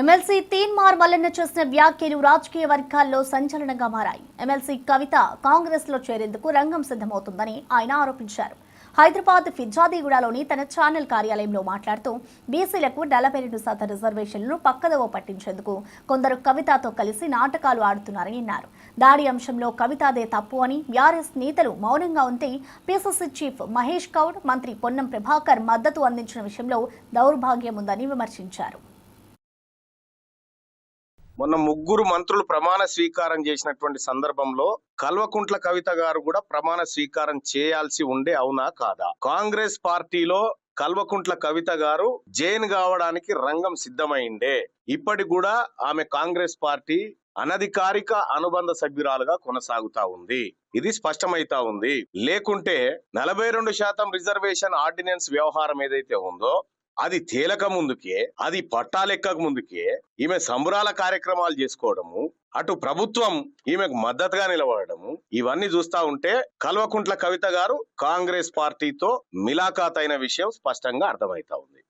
MLC Teenmar Mallanna చేసిన వ్యాఖ్యలు రాజకీయ వర్గాల్లో సంచలనంగా మారాయి. ఎమ్మెల్సీ కవిత కాంగ్రెస్లో చేరేందుకు రంగం సిద్ధమవుతుందని ఆయన ఆరోపించారు. హైదరాబాద్ ఫిజాదీగూడలోని తన ఛానల్ కార్యాలయంలో మాట్లాడుతూ బీసీలకు నలభై రెండు శాతం రిజర్వేషన్లను పక్కదవ పట్టించేందుకు కొందరు కవితతో కలిసి నాటకాలు ఆడుతున్నారని అన్నారు. దాడి అంశంలో కవితాదే తప్పు అని బీఆర్ఎస్ నేతలు మౌనంగా ఉంటే పిసిసి చీఫ్ మహేష్ కౌడ్ మంత్రి పొన్నం ప్రభాకర్ మద్దతు అందించిన విషయంలో దౌర్భాగ్యం ఉందని విమర్శించారు. మొన్న ముగ్గురు మంత్రులు ప్రమాణ స్వీకారం చేసినటువంటి సందర్భంలో కల్వకుంట్ల కవిత గారు కూడా ప్రమాణ స్వీకారం చేయాల్సి ఉండే అవునా కాదా? కాంగ్రెస్ పార్టీలో కల్వకుంట్ల కవిత గారు జైన్ కావడానికి రంగం సిద్ధమైండే ఇప్పటి కూడా ఆమె కాంగ్రెస్ పార్టీ అనధికారిక అనుబంధ సభ్యురాలుగా కొనసాగుతా ఉంది. ఇది స్పష్టమైతా ఉంది. లేకుంటే నలభై రెండు శాతం రిజర్వేషన్ ఆర్డినెన్స్ వ్యవహారం ఏదైతే ఉందో అది తేలక ముందుకే అది పట్టాలెక్కక ముందుకే ఈమె సంబురాల కార్యక్రమాలు చేసుకోవడము అటు ప్రభుత్వం ఈమెకు మద్దతుగా నిలబడము ఇవన్నీ చూస్తా ఉంటే కల్వకుంట్ల కవిత గారు కాంగ్రెస్ పార్టీతో మిలాఖాత్ అయిన విషయం స్పష్టంగా అర్థమవుతా ఉంది.